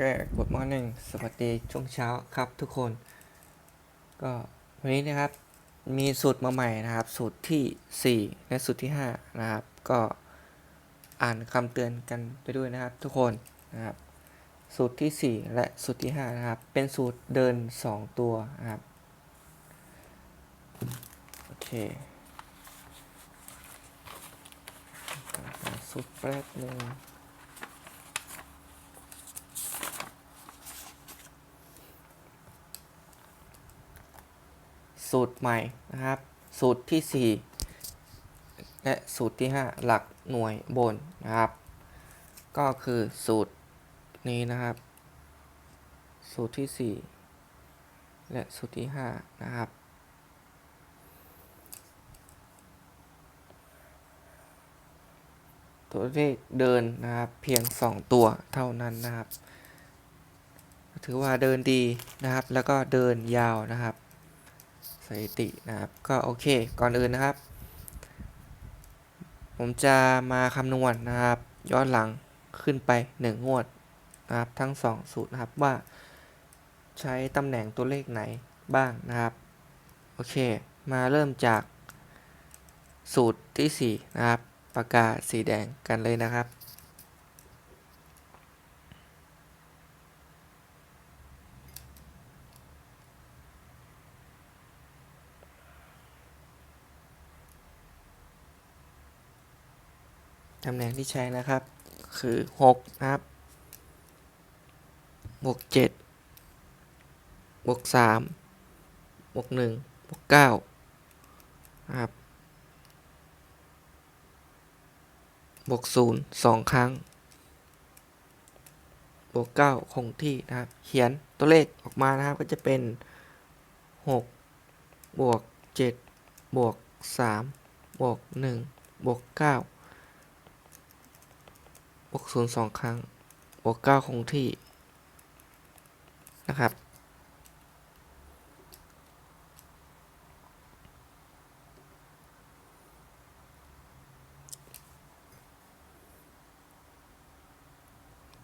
เค Good morning สวัสดีช่วงเช้าครับทุกคน ก็วันนี้นะครับ มีสูตรมาใหม่นะครับ สูตรที่ 4 และสูตรที่ 5 นะครับ ก็อ่านคำเตือนกันไปด้วยนะครับ ทุกคนนะครับ สูตรที่ 4 และสูตรที่ 5 นะครับ เป็นสูตรเดิน 2 ตัวนะครับ โอเคสูตรแป๊บนึง สูตรใหม่นะครับ สูตรที่ 4 และสูตรที่ 5 หลักหน่วยบนนะครับ ก็คือสูตรนี้นะครับ สูตรที่ 4 และสูตรที่ 5 นะครับตัวเลขเดินนะครับเพียง 2 ตัวเท่านั้นนะครับ ถือว่าเดินดีนะครับ แล้วก็เดินยาวนะครับ สถิตินะครับ ก็โอเค ก่อนอื่นนะครับ ผมจะมาคำนวณนนะครับ ย้อนหลังขึ้นไป 1 งวดนะครับ ทั้ง 2 สูตรนะครับว่า ใช้ตำแหน่งตัวเลขไหนบ้างนะครับ โอเค มาเริ่มจากสูตรที่ 4 นะครับ ปากกาสีแดงกันเลยนะครับ ตำแหน่งที่ใช้นะครับ คือ 6 นะครับ บวก 7 บวก 3 บวก 1 บวก 9 นะครับ บวก 0 2 ครั้ง บวก 9 คงที่นะครับ เขียนตัวเลขออกมานะครับ ก็จะเป็น 6 บวก 7 บวก 3 บวก 1 บวก 9 วกศูนย์สองครั้งบวกเก้าคงที่นะครับ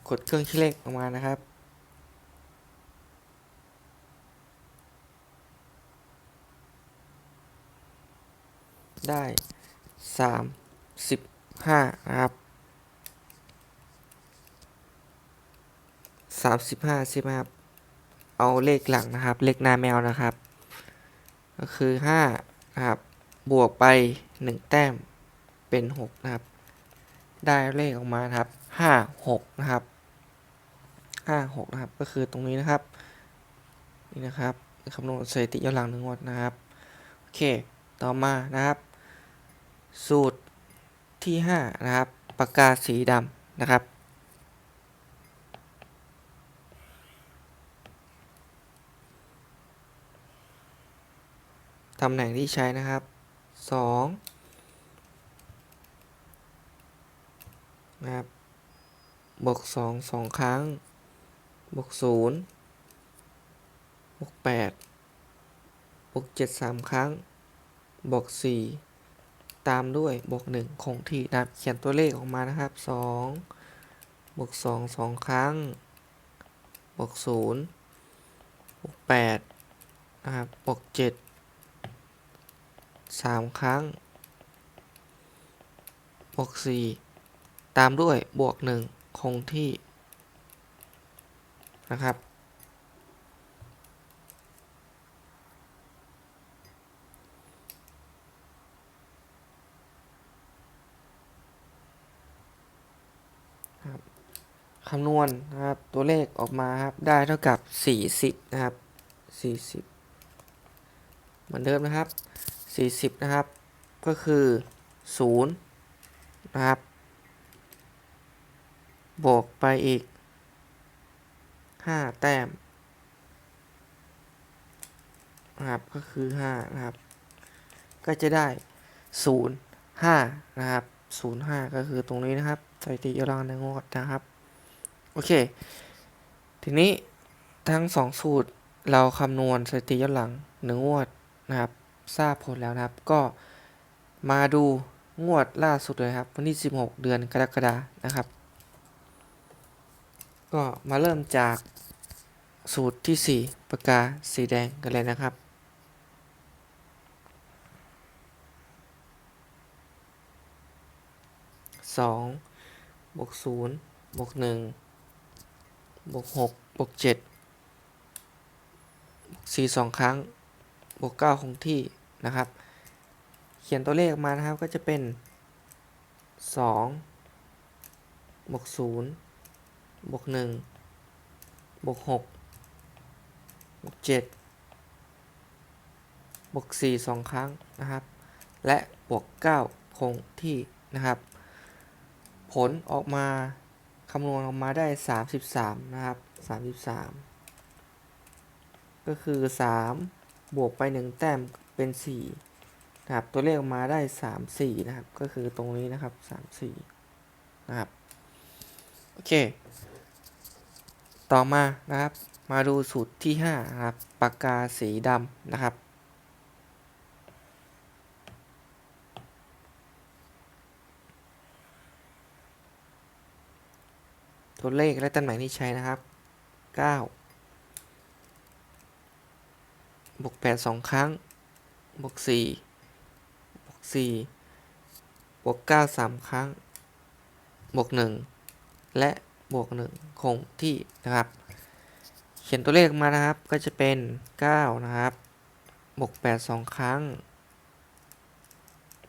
กดเครื่องคิดเลขออกมานะครับได้สามสิบห้านะครับ สามสิบห้าใช่ไหมครับ เอาเลขหลังนะครับ เลขหน้าแมวนะครับ ก็คือห้านะครับ บวกไปหนึ่งแต้มเป็นหกนะครับ ได้เลขออกมาครับห้าหกนะครับห้าหกนะครับ ก็คือตรงนี้นะครับ นี่นะครับคำนวณสถิติย้อนหลังหนึ่งงวดนะครับ โอเค ต่อมานะครับ สูตรที่ห้านะครับ ปากกาสีดำนะครับ ตำแหน่งที่ใช้นะครับสองนะครับ บวกสองสองครั้ง บวกศูนย์บวกแปดบวกเจ็ดสามครั้ง บวกสี่ตามด้วยบวกหนึ่งคงที่นะครับเขียนตัวเลขออกมานะครับสองบวกสองสองครั้ง บวกศูนย์บวกแปดนะครับ บวกเจ็ด สามครั้งบวกสี่ตามด้วยบวกหนึ่งคงที่นะครับครับ คำนวณนะครับ ตัวเลขออกมาครับ ได้เท่ากับ 40 นะครับ 40 เหมือนเดิมนะครับ 40 นะครับ ก็คือ 0 นะครับ บวกไปอีก 5 แต้มนะครับ ก็คือ 5 นะครับ ก็จะได้ 0 5 นะครับ 0 5 ก็คือตรงนี้นะครับสถิติย้อนหลังในงวดนะครับ โอเค ทีนี้ทั้ง 2 สูตรเราคำนวณสถิติย้อนหลังหนึ่งงวดนะครับ ทราบผลแล้วนะครับ ก็มาดูงวดล่าสุดเลยครับ วันที่ 16 เดือนกรกฎานะครับ ก็มาเริ่มจากสูตรที่ 4 ปากกาสีแดงกันเลยนะครับสองบวกศูนย์บวกหนึ่งบวกหกบวกเจ็ดบวกสี่สองครั้ง บวกเก้าคงที่นะครับ เขียนตัวเลขออกมานะครับก็จะเป็นสองบวกศูนย์บวกหนึ่งบวกหกบวกเจ็ดบวกสี่สองครั้งนะครับ และบวกเก้าคงที่นะครับ ผลออกมาคำนวณออกมาได้ 33 นะครับ 33 ก็คือ 3 บวกไป1แต้มเป็น4นะครับตัวเลขออกมาได้3 4นะครับ ก็คือตรงนี้นะครับ3 4นะครับ โอเค ต่อมานะครับ มาดูสูตรที่5นะครับปากกาสีดำนะครับตัวเลขและตำแหน่งที่ใช้นะครับ 9 บวก8 2ครั้ง บวก4บวก4บวก9 3ครั้ง บวก1และบวก1คงที่นะครับ เขียนตัวเลขมานะครับก็จะเป็น9นะครับบวก8 2ครั้ง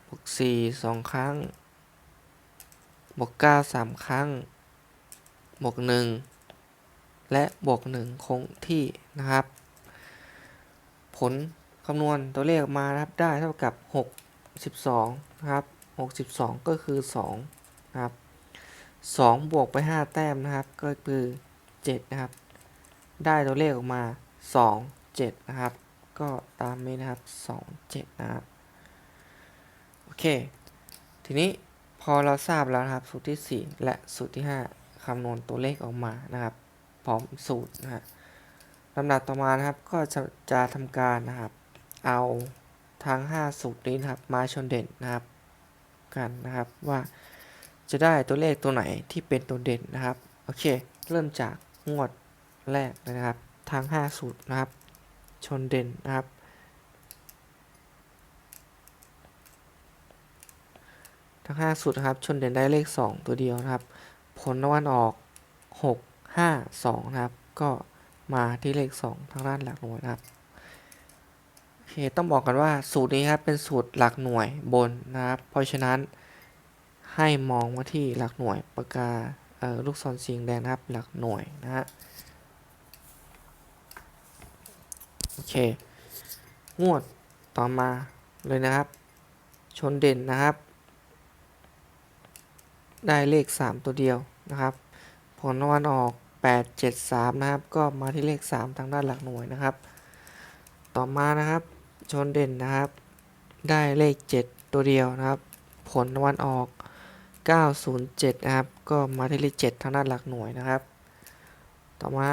บวก4 2ครั้ง บวก9 3ครั้ง บวก1และบวก1คงที่นะครับ ผลคำนวณตัวเลขออกมานะครับได้เท่ากับ6 12นะครับ62 ก็คือ2นะครับ2บวกไป 5 แต้มนะครับ ก็คือ 7 นะครับ ได้ตัวเลขออกมา 2 7 นะครับ ก็ตามนี้นะครับ 2 7 นะครับโอเค ทีนี้พอเราทราบแล้วนะครับสูตรที่ 4 และสูตรที่ 5คำนวณตัวเลขออกมานะครับ พร้อมสูตรนะฮะ ลำดับต่อมานะครับก็จะจะทำการนะครับ เอาทั้ง 5 สูตรนี้นะครับมาชนเด่นนะครับกันนะครับว่าจะได้ตัวเลขตัวไหนที่เป็นตัวเด่นนะครับโอเค เริ่มจากงวดแรกนะครับทั้ง 5 สูตรนะครับ ชนเด่นนะครับ ทั้ง 5 สูตรนะครับ ชนเด่นได้เลข 2 ตัวเดียวนะครับ ผลตะวันออก 6 5 2 นะครับ ก็ มาที่เลข 2 ทางด้านหลักหน่วยนะครับโอเคต้องบอกกันว่าสูตรนี้ครับเป็นสูตรหลักหน่วยบนนะครับ เพราะฉะนั้นให้มองมาที่หลักหน่วยปากกาลูกศรสีแดงนะครับหลักหน่วยนะฮะโอเคงวดต่อมาเลยนะครับ ชนเด่นนะครับ ได้เลข 3 ตัวเดียวนะครับ ผลวันออก 8 7 3 นะครับ ก็มาที่เลข 3 ทางด้านหลักหน่วยนะครับ ต่อมานะครับ ชนเด่นนะครับ ได้เลข 7 ตัวเดียวนะครับ ผลวันออก 907 นะครับ ก็มาที่เลข 7 ทางด้านหลักหน่วยนะครับ ต่อมา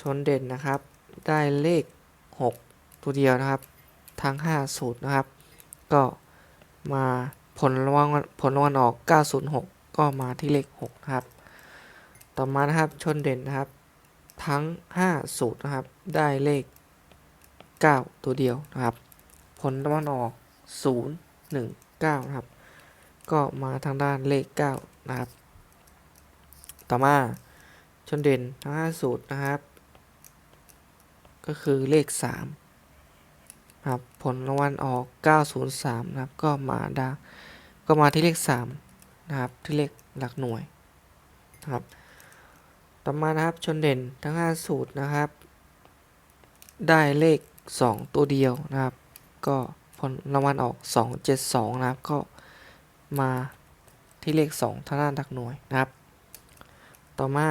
ชนเด่นนะครับ ได้เลข 6 ตัวเดียวนะครับ ทั้ง5สูตรนะครับ ก็มาผลรางวัลผลรางวัลออก 906 ก็มาที่เลข6นะครับ ต่อมานะครับชนเด่นนะครับ ทั้ง 5 สูตรนะครับ ได้เลข 9 ตัวเดียวนะครับ ผลตะวันออก 0 1 9 นะครับ ก็มาทางด้านเลข 9 นะครับ ต่อมาชนเด่นทั้ง 5 สูตรนะครับ ก็คือเลข 3 ครับ ผลรางวัลออก 903 นะครับ ก็มาดาก็มาที่เลข 3 นะครับ ที่เลขหลักหน่วยนะครับ ต่อมานะครับชนเด่นทั้ง 5 สูตรนะครับ ได้เลข 2 ตัวเดียวนะครับ ก็ผลรางวัลออก 272 นะครับ ก็มาที่เลข 2ทางด้านหลักหน่วยนะครับ ต่อมา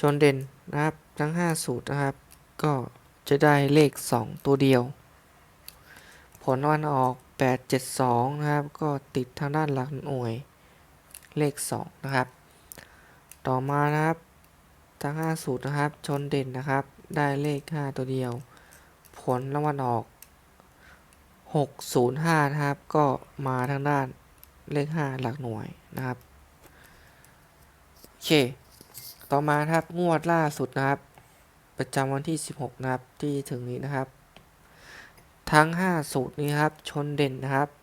ชนเด่นนะครับทั้ง 5 สูตรนะครับ ก็จะได้เลข 2 ตัวเดียว ผลรางวัลออก 872 นะครับ ก็ติดทางด้านหลักหน่วยเลข 2 นะครับ ต่อมานะครับ ทั้ง5สูตรนะครับ ชนเด่นนะครับ ได้เลข 5 ตัวเดียว ผลรางวัลออก 605 นะครับ ก็มาทางด้านเลข 5 หลักหน่วยนะครับ โอเค ต่อมาครับงวดล่าสุดนะครับ ประจำวันที่ 16 นะครับ ที่ถึงนี้นะครับ ทั้ง 5 สูตรนี้ครับ ชนเด่นนะครับ 4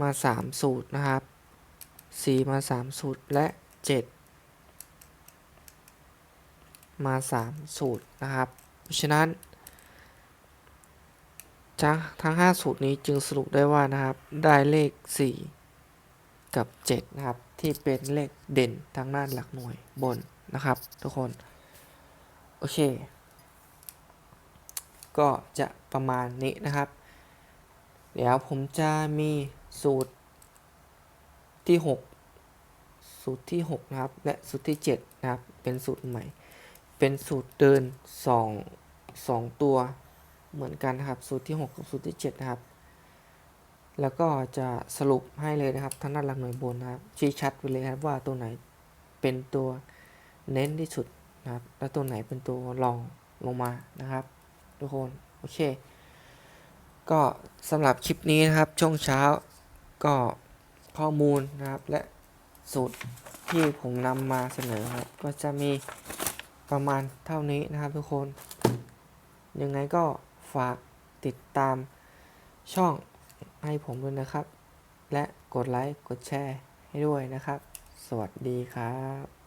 มา 3 สูตรนะครับ 4 มา 3 สูตร และ 7 มา 3 สูตรนะครับ เพราะฉะนั้นทั้งทั้ง 5 สูตรนี้จึงสรุปได้ว่านะครับ ได้เลข 4 กับ 7 นะครับ ที่เป็นเลขเด่นทางด้านหลักหน่วยบนนะครับ ทุกคน โอเค ก็จะประมาณนี้นะครับ เดี๋ยวผมจะมีสูตรที่ 6 สูตรที่ 6 นะครับ และสูตรที่ 7 นะครับ เป็นสูตรใหม่ เป็นสูตรเดิน 2 2 ตัวเหมือนกันนะครับ สูตรที่ 6 กับสูตรที่ 7 นะครับ แล้วก็จะสรุปให้เลยนะครับทางด้านหลักหน่วยบนนะครับ ชี้ชัดไปเลยครับว่าตัวไหนเป็นตัวเน้นที่สุดนะครับ และตัวไหนเป็นตัวรองลงมานะครับ ทุกคนโอเค ก็สำหรับคลิปนี้นะครับช่วงเช้าก็ข้อมูลนะครับและ สูตรที่ผมนำมาเสนอครับก็จะมีประมาณเท่านี้นะครับทุกคน ยังไงก็ฝากติดตามช่องให้ผมด้วยนะครับ และกดไลค์ กดแชร์ให้ด้วยนะครับ สวัสดีครับ